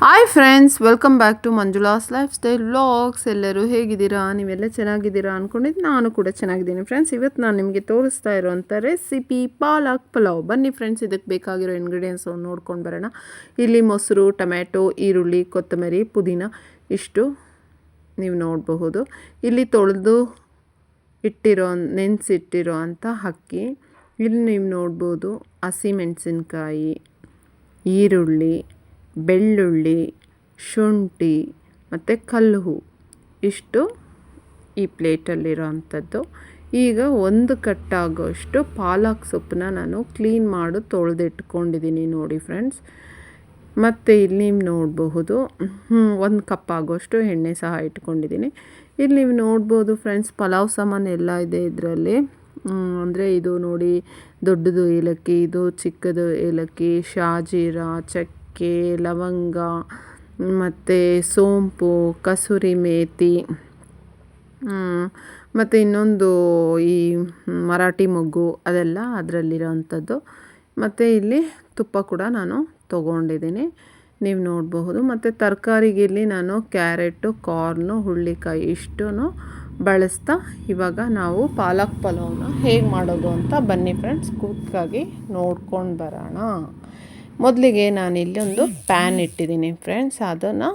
Hi friends welcome back to Manjula's life style ಎಲ್ಲರೂ ಹೇಗಿದ್ದೀರಾ? ನೀವೆಲ್ಲ ಚೆನ್ನಾಗಿದ್ದೀರಾ ಅಂದ್ಕೊಂಡಿದ್ದು ನಾನು ಕೂಡ ಚೆನ್ನಾಗಿದ್ದೀನಿ ಫ್ರೆಂಡ್ಸ್ ಇವತ್ತು ನಾನು ನಿಮಗೆ ತೋರಿಸ್ತಾ ಇರೋವಂಥ ರೆಸಿಪಿ ಪಾಲಕ್ ಪಲಾವ್. ಬನ್ನಿ ಫ್ರೆಂಡ್ಸ್ ಇದಕ್ಕೆ ಬೇಕಾಗಿರೋ ಇಂಗ್ರೀಡಿಯೆಂಟ್ಸ್ ನೋಡ್ಕೊಂಡು ಬರೋಣ. ಇಲ್ಲಿ ಮೊಸರು, ಟೊಮ್ಯಾಟೊ, ಈರುಳ್ಳಿ, ಕೊತ್ತಂಬರಿ, ಪುದೀನ ಇಷ್ಟು ನೀವು ನೋಡಬಹುದು. ಇಲ್ಲಿ ತೊಳೆದು ಇಟ್ಟಿರೋ, ನೆನೆಸಿಟ್ಟಿರೋ ಅಂಥ ಅಕ್ಕಿ. ಇಲ್ಲಿ ನೀವು ನೋಡ್ಬೋದು ಹಸಿಮೆಣಸಿನ್ಕಾಯಿ ಈರುಳ್ಳಿ ಬೆಳ್ಳುಳ್ಳಿ, ಶುಂಠಿ ಮತ್ತು ಕಲ್ಲು ಇಷ್ಟು ಈ ಪ್ಲೇಟಲ್ಲಿರೋ ಅಂಥದ್ದು ಈಗ ಒಂದು ಕಟ್ಟಾಗೋಷ್ಟು ಪಾಲಕ್ ಸೊಪ್ಪನ್ನ ನಾನು ಕ್ಲೀನ್ ಮಾಡಿ ತೊಳೆದಿಟ್ಕೊಂಡಿದ್ದೀನಿ ನೋಡಿ ಫ್ರೆಂಡ್ಸ್. ಮತ್ತು ಇಲ್ಲಿ ನೀವು ನೋಡಬಹುದು ಒಂದು ಕಪ್ ಆಗೋಷ್ಟು ಎಣ್ಣೆ ಸಹ ಇಟ್ಕೊಂಡಿದ್ದೀನಿ ಇಲ್ಲಿ ನೀವು ನೋಡ್ಬೋದು ಫ್ರೆಂಡ್ಸ್, ಪಲಾವ್ ಸಾಮಾನು ಎಲ್ಲ ಇದೆ ಇದರಲ್ಲಿ. ಅಂದರೆ ಇದು ನೋಡಿ ದೊಡ್ಡದು ಏಲಕ್ಕಿ, ಇದು ಚಿಕ್ಕದು ಏಲಕ್ಕಿ, ಶಾಜೀರಾ, ಚಕ್ಕೆ ಚಕ್ಕೆ, ಲವಂಗ, ಮತ್ತು ಸೋಂಪು, ಕಸೂರಿ ಮೇಥಿ ಮತ್ತು ಇನ್ನೊಂದು ಈ ಮರಾಠಿ ಮೊಗ್ಗು ಅದೆಲ್ಲ ಅದರಲ್ಲಿರೋವಂಥದ್ದು. ಮತ್ತು ಇಲ್ಲಿ ತುಪ್ಪ ಕೂಡ ನಾನು ತೊಗೊಂಡಿದ್ದೀನಿ. ನೀವು ನೋಡಬಹುದು. ಮತ್ತು ತರಕಾರಿಗೆ ಇಲ್ಲಿ ನಾನು ಕ್ಯಾರೆಟು, ಕಾರ್ನು, ಹುಳ್ಳಿಕಾಯಿ ಇಷ್ಟೂ ಬಳಸ್ತಾ ಇವಾಗ ನಾವು ಪಾಲಕ್ ಪಲಾವ್ನ ಹೇಗೆ ಮಾಡೋದು ಅಂತ ಬನ್ನಿ ಫ್ರೆಂಡ್ಸ್ ಕುಕ್ಕಾಗಿ ನೋಡ್ಕೊಂಡು ಬರೋಣ. ಮೊದಲಿಗೆ ನಾನು ಒಂದು ಪ್ಯಾನ್ ಇಟ್ಟಿದ್ದೀನಿ ಫ್ರೆಂಡ್ಸ್ ಅದನ್ನು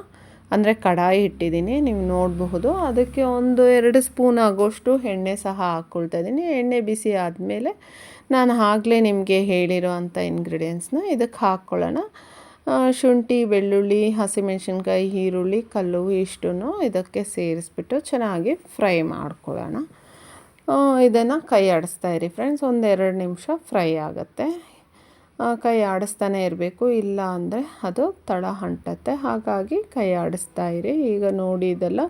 ಅಂದರೆ ಕಡಾಯಿ ಇಟ್ಟಿದ್ದೀನಿ. ನೀವು ನೋಡಬಹುದು. ಅದಕ್ಕೆ ಒಂದು ಎರಡು ಸ್ಪೂನ್ ಆಗೋಷ್ಟು ಎಣ್ಣೆ ಸಹ ಹಾಕ್ಕೊಳ್ತಾ ಇದ್ದೀನಿ. ಎಣ್ಣೆ ಬಿಸಿ ಆದಮೇಲೆ ನಾನು ಆಗಲೇ ನಿಮಗೆ ಹೇಳಿರೋ ಅಂಥ ಇಂಗ್ರೀಡಿಯೆಂಟ್ಸ್ನ ಇದಕ್ಕೆ ಹಾಕ್ಕೊಳ್ಳೋಣ ಶುಂಠಿ, ಬೆಳ್ಳುಳ್ಳಿ, ಹಸಿಮೆಣ್ಸಿನ್ಕಾಯಿ, ಈರುಳ್ಳಿ ಕಲ್ಲು ಇಷ್ಟು ಇದಕ್ಕೆ ಸೇರಿಸ್ಬಿಟ್ಟು ಚೆನ್ನಾಗಿ ಫ್ರೈ ಮಾಡ್ಕೊಳ್ಳೋಣ. ಇದನ್ನು ಕೈ ಆಡಿಸ್ತಾ ಇರಿ ಫ್ರೆಂಡ್ಸ್ ಒಂದೆರಡು ನಿಮಿಷ ಫ್ರೈ ಆಗುತ್ತೆ. ಕೈ ಆಡಿಸ್ತಾನೆ ಇರಬೇಕು. ಇಲ್ಲ ಅಂದರೆ ಅದು ತಳ ಅಂಟತ್ತೆ ಹಾಗಾಗಿ ಕೈ ಆಡಿಸ್ತಾ ಇರಿ. ಈಗ ನೋಡಿ ಇದೆಲ್ಲ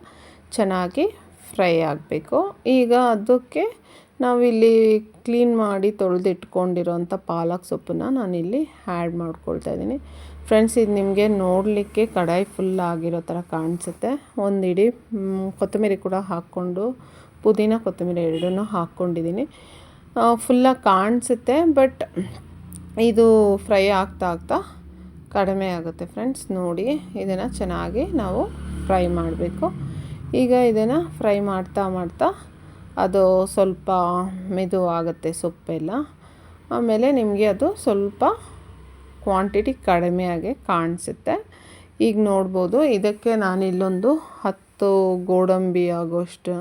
ಚೆನ್ನಾಗಿ ಫ್ರೈ ಆಗಬೇಕು. ಈಗ ಅದಕ್ಕೆ ನಾವಿಲ್ಲಿ ಕ್ಲೀನ್ ಮಾಡಿ ತೊಳೆದಿಟ್ಕೊಂಡಿರೋಂಥ ಪಾಲಕ್ ಸೊಪ್ಪನ್ನ ನಾನಿಲ್ಲಿ ಆ್ಯಡ್ ಮಾಡ್ಕೊಳ್ತಾ ಇದ್ದೀನಿ. ಫ್ರೆಂಡ್ಸ್, ಇದು ನಿಮಗೆ ನೋಡಲಿಕ್ಕೆ ಕಡಾಯಿ ಫುಲ್ ಆಗಿರೋ ಥರ ಕಾಣಿಸುತ್ತೆ. ಒಂದು ಇಡೀ ಕೊತ್ತಂಬರಿ ಕೂಡ ಹಾಕ್ಕೊಂಡು, ಪುದೀನ, ಕೊತ್ತಂಬರಿ ಎರಡನ್ನೂ ಹಾಕ್ಕೊಂಡಿದ್ದೀನಿ. ಫುಲ್ಲಾಗಿ ಕಾಣಿಸುತ್ತೆ, ಬಟ್ ಇದು ಫ್ರೈ ಆಗ್ತಾ ಆಗ್ತಾ ಕಡಿಮೆ ಆಗುತ್ತೆ ಫ್ರೆಂಡ್ಸ್. ನೋಡಿ, ಇದನ್ನು ಚೆನ್ನಾಗಿ ನಾವು ಫ್ರೈ ಮಾಡಬೇಕು. ಈಗ ಇದನ್ನು ಫ್ರೈ ಮಾಡ್ತಾ ಮಾಡ್ತಾ ಅದು ಸ್ವಲ್ಪ ಮೆದು ಆಗುತ್ತೆ ಸೊಪ್ಪೆಲ್ಲ. ಆಮೇಲೆ ನಿಮಗೆ ಅದು ಸ್ವಲ್ಪ ಕ್ವಾಂಟಿಟಿ ಕಡಿಮೆಯಾಗಿ ಕಾಣಿಸುತ್ತೆ. ಈಗ ನೋಡ್ಬೋದು, ಇದಕ್ಕೆ ನಾನು ಇಲ್ಲೊಂದು ಹತ್ತು ಗೋಡಂಬಿ ಆಗೋಷ್ಟು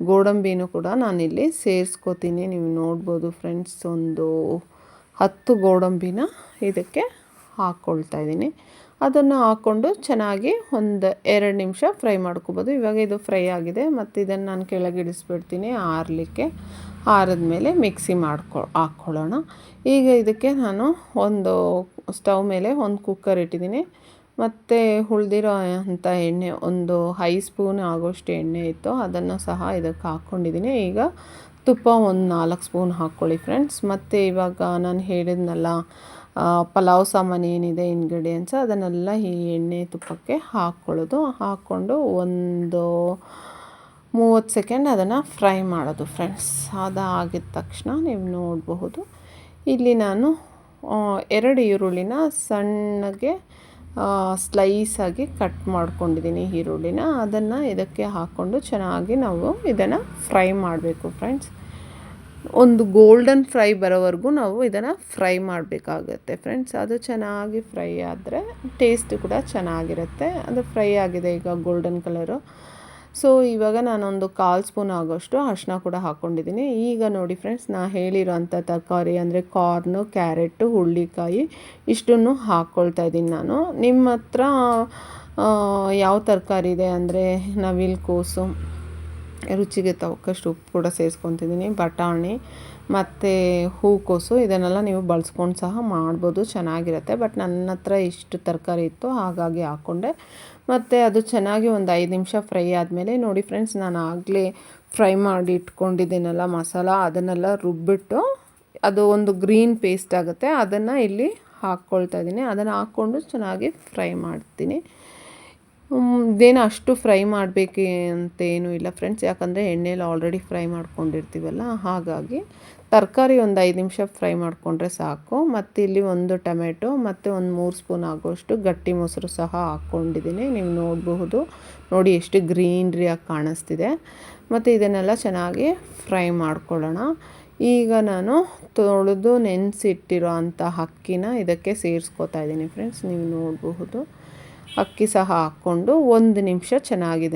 ಗೋಡಂಬಿನೂ ಕೂಡ ನಾನಿಲ್ಲಿ ಸೇರಿಸ್ಕೋತೀನಿ. ನೀವು ನೋಡ್ಬೋದು ಫ್ರೆಂಡ್ಸ್, ಒಂದು ಹತ್ತು ಗೋಡಂಬಿನ ಇದಕ್ಕೆ ಹಾಕ್ಕೊಳ್ತಾ ಇದ್ದೀನಿ. ಅದನ್ನು ಹಾಕ್ಕೊಂಡು ಚೆನ್ನಾಗಿ ಒಂದು ಎರಡು ನಿಮಿಷ ಫ್ರೈ ಮಾಡ್ಕೋಬೋದು. ಇವಾಗ ಇದು ಫ್ರೈ ಆಗಿದೆ. ಮತ್ತು ಇದನ್ನು ನಾನು ಕೆಳಗಿಡಿಸ್ಬಿಡ್ತೀನಿ ಆರಲಿಕ್ಕೆ. ಆರಿದ್ಮೇಲೆ ಮಿಕ್ಸಿ ಮಾಡ್ಕೊ, ಹಾಕ್ಕೊಳ್ಳೋಣ. ಈಗ ಇದಕ್ಕೆ ನಾನು ಒಂದು ಸ್ಟವ್ ಮೇಲೆ ಒಂದು ಕುಕ್ಕರ್ ಇಟ್ಟಿದ್ದೀನಿ. ಮತ್ತು ಉಳ್ದಿರೋ ಅಂಥ ಎಣ್ಣೆ, ಒಂದು ಹೈ ಸ್ಪೂನ್ ಆಗೋಷ್ಟು ಎಣ್ಣೆ ಇತ್ತು. ಅದನ್ನು ಸಹ ಇದಕ್ಕೆ ಹಾಕ್ಕೊಂಡಿದ್ದೀನಿ. ಈಗ ತುಪ್ಪ ಒಂದು ನಾಲ್ಕು ಸ್ಪೂನ್ ಹಾಕ್ಕೊಳ್ಳಿ ಫ್ರೆಂಡ್ಸ್ ಮತ್ತು ಇವಾಗ ನಾನು ಹೇಳಿದ್ನಲ್ಲ ಪಲಾವ್ ಸಾಮಾನು ಏನಿದೆ ಇಂಗ್ರೀಡಿಯೆಂಟ್ಸ್ ಅದನ್ನೆಲ್ಲ ಈ ಎಣ್ಣೆ ತುಪ್ಪಕ್ಕೆ ಹಾಕ್ಕೊಳ್ಳೋದು ಹಾಕ್ಕೊಂಡು ಒಂದು ಮೂವತ್ತು ಸೆಕೆಂಡ್ ಅದನ್ನು ಫ್ರೈ ಮಾಡೋದು ಫ್ರೆಂಡ್ಸ್ ಅದಾಗಿದ ತಕ್ಷಣ ನೀವು ನೋಡಬಹುದು. ಇಲ್ಲಿ ನಾನು ಎರಡು ಈರುಳ್ಳಿನ ಸಣ್ಣಗೆ ಸ್ಲೈಸಾಗಿ ಕಟ್ ಮಾಡ್ಕೊಂಡಿದ್ದೀನಿ ಈರುಳ್ಳಿನ. ಅದನ್ನು ಇದಕ್ಕೆ ಹಾಕ್ಕೊಂಡು ಚೆನ್ನಾಗಿ ನಾವು ಇದನ್ನು ಫ್ರೈ ಮಾಡಬೇಕು ಫ್ರೆಂಡ್ಸ್ ಒಂದು ಗೋಲ್ಡನ್ ಫ್ರೈ ಬರೋವರೆಗೂ ನಾವು ಇದನ್ನು ಫ್ರೈ ಮಾಡಬೇಕಾಗತ್ತೆ ಫ್ರೆಂಡ್ಸ್ ಅದು ಚೆನ್ನಾಗಿ ಫ್ರೈ ಆದರೆ ಟೇಸ್ಟ್ ಕೂಡ ಚೆನ್ನಾಗಿರುತ್ತೆ. ಅದು ಫ್ರೈ ಆಗಿದೆ ಈಗ ಗೋಲ್ಡನ್ ಕಲರು ಸೊ ಇವಾಗ ನಾನೊಂದು ಕಾಲು ಸ್ಪೂನ್ ಆಗೋಷ್ಟು ಅರ್ಶಿನ ಕೂಡ ಹಾಕ್ಕೊಂಡಿದ್ದೀನಿ ಈಗ ನೋಡಿ ಫ್ರೆಂಡ್ಸ್ ನಾ ಹೇಳಿರೋಂಥ ತರಕಾರಿ ಅಂದರೆ ಕಾರ್ನು ಕ್ಯಾರೆಟು ಹುಳ್ಳಿಕಾಯಿ ಇಷ್ಟನ್ನು ಹಾಕ್ಕೊಳ್ತಾ ಇದ್ದೀನಿ ನಾನು. ನಿಮ್ಮ ಹತ್ರ ಯಾವ ತರಕಾರಿ ಇದೆ ಅಂದರೆ ನವಿಲು ಕೋಸು? ರುಚಿಗೆ ತಕ್ಕಷ್ಟು ಉಪ್ಪು ಕೂಡ ಸೇರಿಸ್ಕೊತಿದ್ದೀನಿ, ಬಟಾಣಿ ಮತ್ತು ಹೂಕೋಸು ಇದನ್ನೆಲ್ಲ ನೀವು ಬಳಸ್ಕೊಂಡು ಸಹ ಮಾಡ್ಬೋದು, ಚೆನ್ನಾಗಿರುತ್ತೆ. ಬಟ್ ನನ್ನ ಹತ್ರ ಇಷ್ಟು ತರಕಾರಿ ಇತ್ತು, ಹಾಗಾಗಿ ಹಾಕ್ಕೊಂಡೆ ಮತ್ತು ಅದು ಚೆನ್ನಾಗಿ ಒಂದು ಐದು ನಿಮಿಷ ಫ್ರೈ ಆದಮೇಲೆ ನೋಡಿ ಫ್ರೆಂಡ್ಸ್, ನಾನು ಆಗಲೇ ಫ್ರೈ ಮಾಡಿ ಇಟ್ಕೊಂಡಿದ್ದೀನಲ್ಲ ಮಸಾಲ, ಅದನ್ನೆಲ್ಲ ರುಬ್ಬಿಟ್ಟು ಅದು ಒಂದು ಗ್ರೀನ್ ಪೇಸ್ಟ್ ಆಗುತ್ತೆ, ಅದನ್ನು ಇಲ್ಲಿ ಹಾಕ್ಕೊಳ್ತಾ ಇದ್ದೀನಿ. ಅದನ್ನು ಹಾಕ್ಕೊಂಡು ಚೆನ್ನಾಗಿ ಫ್ರೈ ಮಾಡ್ತೀನಿ. ಇದೇನು ಅಷ್ಟು ಫ್ರೈ ಮಾಡಬೇಕು ಅಂತೇನೂ ಇಲ್ಲ ಫ್ರೆಂಡ್ಸ್. ಯಾಕಂದರೆ ಎಣ್ಣೆಲಿ ಆಲ್ರೆಡಿ ಫ್ರೈ ಮಾಡ್ಕೊಂಡಿರ್ತೀವಲ್ಲ, ಹಾಗಾಗಿ ತರಕಾರಿ ಒಂದು ಐದು ನಿಮಿಷ ಫ್ರೈ ಮಾಡಿಕೊಂಡ್ರೆ ಸಾಕು. ಮತ್ತು ಇಲ್ಲಿ ಒಂದು ಟೊಮೆಟೊ, ಮತ್ತು ಒಂದು ಮೂರು ಸ್ಪೂನ್ ಆಗೋಷ್ಟು ಗಟ್ಟಿ ಮೊಸರು ಸಹ ಹಾಕ್ಕೊಂಡಿದ್ದೀನಿ. ನೀವು ನೋಡಬಹುದು, ನೋಡಿ ಎಷ್ಟು ಗ್ರೀನ್ರಿಯಾಗಿ ಕಾಣಿಸ್ತಿದೆ. ಮತ್ತು ಇದನ್ನೆಲ್ಲ ಚೆನ್ನಾಗಿ ಫ್ರೈ ಮಾಡ್ಕೊಳ್ಳೋಣ. ಈಗ ನಾನು ತೊಳೆದು ನೆನೆಸಿಟ್ಟಿರೋ ಅಂಥ ಅಕ್ಕಿನ ಇದಕ್ಕೆ ಸೇರಿಸ್ಕೋತಾ ಇದ್ದೀನಿ ಫ್ರೆಂಡ್ಸ್. ನೀವು ನೋಡಬಹುದು. ಅಕ್ಕಿ ಸಹ ಹಾಕ್ಕೊಂಡು ಒಂದು ನಿಮಿಷ ಚೆನ್ನಾಗಿ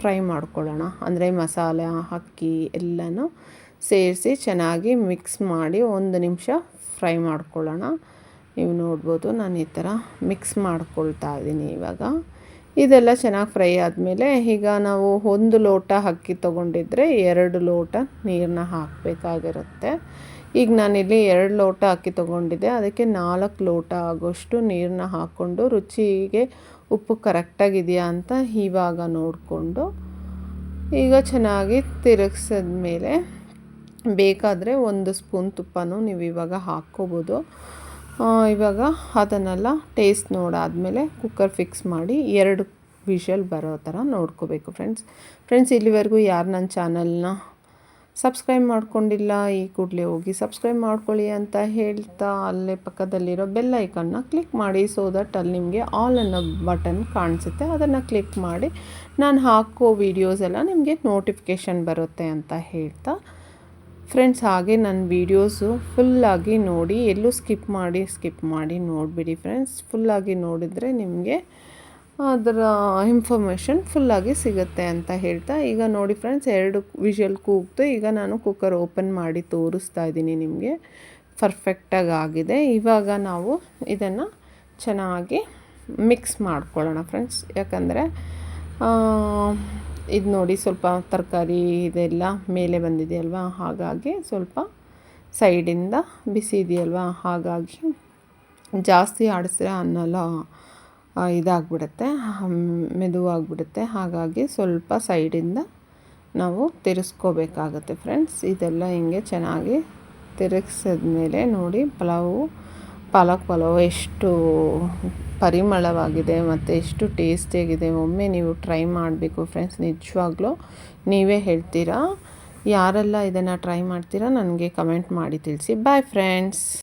ಫ್ರೈ ಮಾಡ್ಕೊಳ್ಳೋಣ. ಅಂದರೆ ಮಸಾಲೆ, ಅಕ್ಕಿ ಎಲ್ಲನೂ ಸೇರಿಸಿ ಚೆನ್ನಾಗಿ ಮಿಕ್ಸ್ ಮಾಡಿ ಒಂದು ನಿಮಿಷ ಫ್ರೈ ಮಾಡ್ಕೊಳ್ಳೋಣ. ನೀವು ನೋಡ್ಬೋದು ನಾನು ಈ ಥರ ಮಿಕ್ಸ್ ಮಾಡ್ಕೊಳ್ತಾ ಇದ್ದೀನಿ ಇವಾಗ. ಇದೆಲ್ಲ ಚೆನ್ನಾಗಿ ಫ್ರೈ ಆದಮೇಲೆ ಈಗ ನಾವು ಒಂದು ಲೋಟ ಅಕ್ಕಿ ತೊಗೊಂಡಿದ್ರೆ ಎರಡು ಲೋಟ ನೀರನ್ನ ಹಾಕಬೇಕಾಗಿರುತ್ತೆ. ಈಗ ನಾನಿಲ್ಲಿ ಎರಡು ಲೋಟ ಅಕ್ಕಿ ತೊಗೊಂಡಿದ್ದೆ. ಅದಕ್ಕೆ ನಾಲ್ಕು ಲೋಟ ಆಗೋಷ್ಟು ನೀರನ್ನ ಹಾಕ್ಕೊಂಡು ರುಚಿಗೆ ಉಪ್ಪು ಕರೆಕ್ಟಾಗಿದೆಯಾ ಅಂತ ಇವಾಗ ನೋಡಿಕೊಂಡು ಈಗ ಚೆನ್ನಾಗಿ ತಿರುಗಿಸಿದ್ಮೇಲೆ ಬೇಕಾದರೆ ಒಂದು ಸ್ಪೂನ್ ತುಪ್ಪನೂ ನೀವು ಇವಾಗ ಹಾಕ್ಕೋಬೋದು. ಇವಾಗ ಅದನ್ನೆಲ್ಲ ಟೇಸ್ಟ್ ನೋಡಾದಮೇಲೆ ಕುಕ್ಕರ್ ಫಿಕ್ಸ್ ಮಾಡಿ ಎರಡು ವಿಷಲ್ ಬರೋ ಥರ ನೋಡ್ಕೋಬೇಕು ಫ್ರೆಂಡ್ಸ್. ಫ್ರೆಂಡ್ಸ್, ಇಲ್ಲಿವರೆಗೂ ಯಾರು ನನ್ನ ಚಾನಲ್ನ ಸಬ್ಸ್ಕ್ರೈಬ್ ಮಾಡ್ಕೊಂಡಿಲ್ಲ, ಈ ಕೂಡಲೇ ಹೋಗಿ ಸಬ್ಸ್ಕ್ರೈಬ್ ಮಾಡ್ಕೊಳ್ಳಿ ಅಂತ ಹೇಳ್ತಾ ಅಲ್ಲೇ ಪಕ್ಕದಲ್ಲಿರೋ ಬೆಲ್ ಐಕನ್ನ ಕ್ಲಿಕ್ ಮಾಡಿ ಸೊ ದಟ್ ಅಲ್ಲಿ ನಿಮಗೆ ಆಲ್ ಅನ್ನೋ ಬಟನ್ ಕಾಣಿಸುತ್ತೆ. ಅದನ್ನು ಕ್ಲಿಕ್ ಮಾಡಿ ನಾನು ಹಾಕೋ ವೀಡಿಯೋಸ್ ಎಲ್ಲ ನಿಮಗೆ ನೋಟಿಫಿಕೇಷನ್ ಬರುತ್ತೆ ಅಂತ ಹೇಳ್ತಾ. ಫ್ರೆಂಡ್ಸ್ ಹಾಗೆ ನನ್ನ ವೀಡಿಯೋಸು ಫುಲ್ಲಾಗಿ ನೋಡಿ ಎಲ್ಲೂ ಸ್ಕಿಪ್ ಮಾಡಿ ಸ್ಕಿಪ್ ಮಾಡಿ ನೋಡಿಬಿಡಿ ಫ್ರೆಂಡ್ಸ್ ಫುಲ್ಲಾಗಿ ನೋಡಿದರೆ ನಿಮಗೆ ಅದರ ಇನ್ಫಾರ್ಮೇಷನ್ ಫುಲ್ಲಾಗಿ ಸಿಗುತ್ತೆ ಅಂತ ಹೇಳ್ತಾ, ಈಗ ನೋಡಿ ಫ್ರೆಂಡ್ಸ್ ಎರಡು ವಿಷಲ್ ಕೂಗ್ತು. ಈಗ ನಾನು ಕುಕ್ಕರ್ ಓಪನ್ ಮಾಡಿ ತೋರಿಸ್ತಾ ಇದ್ದೀನಿ ನಿಮಗೆ. ಪರ್ಫೆಕ್ಟಾಗಿ ಆಗಿದೆ. ಇವಾಗ ನಾವು ಇದನ್ನು ಚೆನ್ನಾಗಿ ಮಿಕ್ಸ್ ಮಾಡ್ಕೊಳ್ಳೋಣ ಫ್ರೆಂಡ್ಸ್ ಯಾಕಂದರೆ ಇದು ನೋಡಿ ಸ್ವಲ್ಪ ತರಕಾರಿ ಇದೆಲ್ಲ ಮೇಲೆ ಬಂದಿದೆಯಲ್ವಾ? ಹಾಗಾಗಿ ಸ್ವಲ್ಪ ಸೈಡಿಂದ ಬಿಸಿ ಇದೆಯಲ್ವಾ? ಹಾಗಾಗಿ ಜಾಸ್ತಿ ಆಡಿಸಿದ್ರೆ ಅನ್ನೆಲ್ಲ. ಇದಾಗ್ಬಿಡುತ್ತೆ ಮೆದು ಮೆದುವಾಗ್ಬಿಡುತ್ತೆ. ಹಾಗಾಗಿ ಸ್ವಲ್ಪ ಸೈಡಿಂದ ನಾವು ತಿರ್ಸ್ಕೋಬೇಕಾಗತ್ತೆ ಫ್ರೆಂಡ್ಸ್. ಇದೆಲ್ಲ ಹಿಂಗೆ ಚೆನ್ನಾಗಿ ತಿರುಗಿಸಿದ್ಮೇಲೆ ನೋಡಿ, ಪಲಾವು, ಪಾಲಕ್ ಪಲಾವ್ ಎಷ್ಟು ಪರಿಮಳವಾಗಿದೆ ಮತ್ತು ಎಷ್ಟು ಟೇಸ್ಟಿಯಾಗಿದೆ. ಒಮ್ಮೆ ನೀವು ಟ್ರೈ ಮಾಡಬೇಕು ಫ್ರೆಂಡ್ಸ್, ನಿಜವಾಗ್ಲೂ ನೀವೇ ಹೇಳ್ತೀರಾ? ಯಾರೆಲ್ಲ ಇದನ್ನು ಟ್ರೈ ಮಾಡ್ತೀರಾ ನನಗೆ ಕಮೆಂಟ್ ಮಾಡಿ ತಿಳಿಸಿ. Bye friends!